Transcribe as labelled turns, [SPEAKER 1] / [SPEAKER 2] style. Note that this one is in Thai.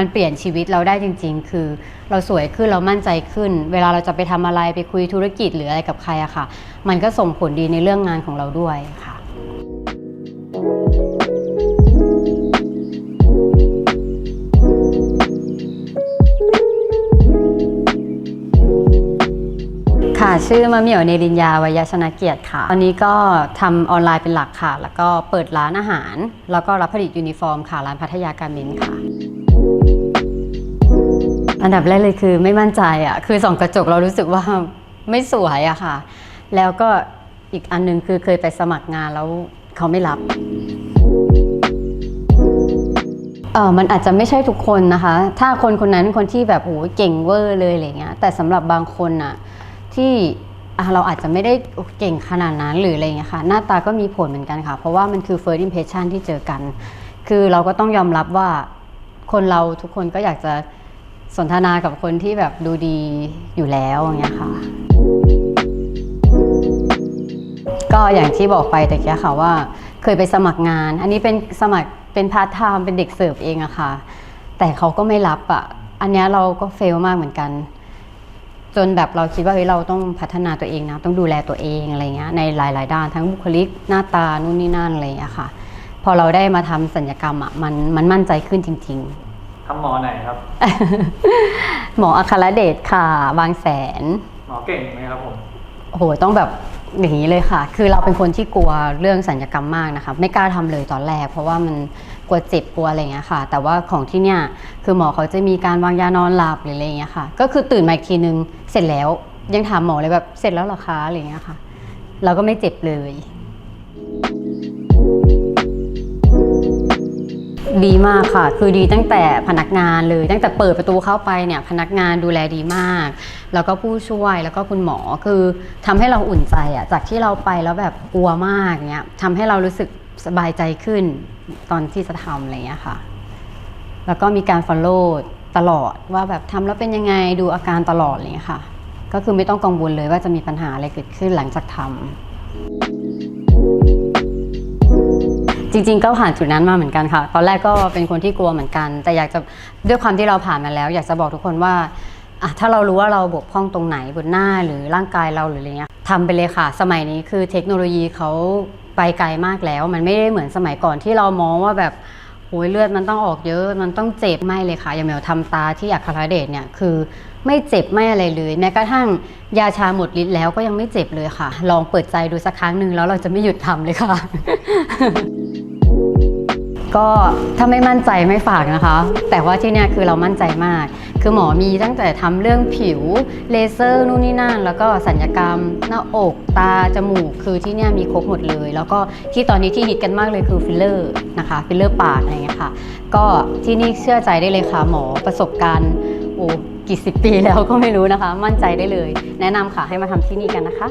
[SPEAKER 1] มันเปลี่ยนชีวิตเราได้จริง ๆ คือเราสวยขึ้นเรามั่นใจขึ้น เวลาเราจะไปทำอะไรไปคุยธุรกิจหรืออะไรกับใครอะค่ะ มันก็ส่งผลดีในเรื่องงานของเราด้วยค่ะ ค่ะชื่อมะเหมี่ยวเนรินยาวยชนะเกียรติค่ะ ตอนนี้ก็ทำออนไลน์เป็นหลักค่ะ แล้วก็เปิดร้านอาหาร แล้วก็รับผลิตยูนิฟอร์มค่ะ ร้านพัทยาการเมนค่ะ อันดับแรกเลยคือไม่มั่นใจอะคือส่องกระจกเรารู้สึกว่าไม่สวยอะค่ะ แล้วก็อีกอันหนึงคือเคยไปสมัครงานแล้วเขาไม่รับเออมันอาจจะไม่ใช่ทุกคนนะคะ ถ้าคนคนนั้นคนที่แบบโอ้โหเก่งเวอร์เลยอะไรเงี้ย แต่สำหรับบางคนอะที่เราอาจจะไม่ได้เก่งขนาดนั้นหรืออะไรเงี้ยค่ะ หน้าตาก็มีผลเหมือนกันค่ะ เพราะว่ามันคือ first impression ที่เจอกัน คือเราก็ต้องยอมรับว่าคนเราทุกคนก็อยากจะ สนทนากับคนที่แบบดูดีอยู่แล้วอย่างเงี้ยค่ะ ก็อย่างที่บอกไปแต่กี้ค่ะว่า เคยไปสมัครงาน อันนี้เป็นสมัครเป็นพาร์ทไทม์เป็นเด็กเสิร์ฟเองอะค่ะ แต่เขาก็ไม่รับอะอันเนี้ยเราก็เฟลมากเหมือนกัน จนแบบเราคิดว่าเฮ้ยเราต้องพัฒนาตัวเองนะ ต้องดูแลตัวเองอะไรเงี้ยในหลาย ๆ ด้านทั้งบุคลิกหน้าตานู่นนี่นั่นอะไรอย่างเงี้ยค่ะ พอเราได้มาทำสัญญกรรมอะมันมันมั่นใจขึ้นจริง ๆ
[SPEAKER 2] ทำหมอไหนครับ
[SPEAKER 1] หมออัครเดชค่ะ บางแสน
[SPEAKER 2] หมอเก่งไหมครับผม
[SPEAKER 1] โอ้โหต้องแบบอย่างนี้เลยค่ะ คือเราเป็นคนที่กลัวเรื่องสัญญกรรมมากนะคะไม่กล้าทำเลยตอนแรก เพราะว่ามันกลัวเจ็บกลัวอะไรอย่างเงี้ยค่ะ แต่ว่าของที่เนี่ยคือหมอเขาจะมีการวางยานอนหลับหรืออะไรอย่างเงี้ยค่ะ ก็คือตื่นมาอีกทีนึงเสร็จแล้วยังถามหมอเลยแบบเสร็จแล้วเหรอคะอะไรอย่างเงี้ยค่ะ เราก็ไม่เจ็บเลย ดีมากค่ะ คือดีตั้งแต่พนักงานเลยตั้งแต่เปิดประตูเข้าไปเนี่ยพนักงานดูแลดีมาก แล้วก็ผู้ช่วยแล้วก็คุณหมอคือทำให้เราอุ่นใจอะจากที่เราไปแล้วแบบกลัวมากเนี่ยทำให้เรารู้สึกสบายใจขึ้นตอนที่จะทำอะไรเงี้ยค่ะ แล้วก็มีการ follow ตลอดว่าแบบทำแล้วเป็นยังไงดูอาการตลอดอะไรเงี้ยค่ะ ก็คือไม่ต้องกังวลเลยว่าจะมีปัญหาอะไรเกิดขึ้นหลังจากทำ จริงๆก็ผ่านจุดนั้นมาเหมือนกันค่ะ ตอนแรกก็เป็นคนที่กลัวเหมือนกัน แต่อยากจะด้วยความที่เราผ่านมาแล้ว อยากจะบอกทุกคนว่าอะถ้าเรารู้ว่าเราบกพร่องตรงไหนบนหน้าหรือร่างกายเราหรืออะไรเงี้ยทำไปเลยค่ะ สมัยนี้คือเทคโนโลยีเขาไปไกลมากแล้ว มันไม่ได้เหมือนสมัยก่อนที่เรามองว่าแบบโอ้ยเลือดมันต้องออกเยอะ มันต้องเจ็บไม่เลยค่ะ อย่างเมลทำตาที่อัคราเดชเนี่ยคือไม่เจ็บไม่อะไรเลย แม้กระทั่งยาชาหมดฤทธิ์แล้วก็ยังไม่เจ็บเลยค่ะ ลองเปิดใจดูสักครั้งหนึ่งแล้วเราจะไม่หยุดทำเลยค่ะ ก็ถ้าไม่มั่นใจไม่ฝากนะคะ แต่ว่าที่เนี่ยคือเรามั่นใจมาก คือหมอมีตั้งแต่ทำเรื่องผิวเลเซอร์นู่นนี่นั่นแล้วก็สัญญกรรม หน้าอกตาจมูกคือที่เนี่ยมีครบหมดเลย แล้วก็ที่ตอนนี้ที่ฮิตกันมากเลยคือฟิลเลอร์นะคะฟิลเลอร์ปากอะไรเงี้ยค่ะ ก็ที่นี่เชื่อใจได้เลยค่ะหมอประสบการณ์โอ้กี่สิบปีแล้วก็ไม่รู้นะคะ มั่นใจได้เลย แนะนำค่ะให้มาทำที่นี่กันนะคะ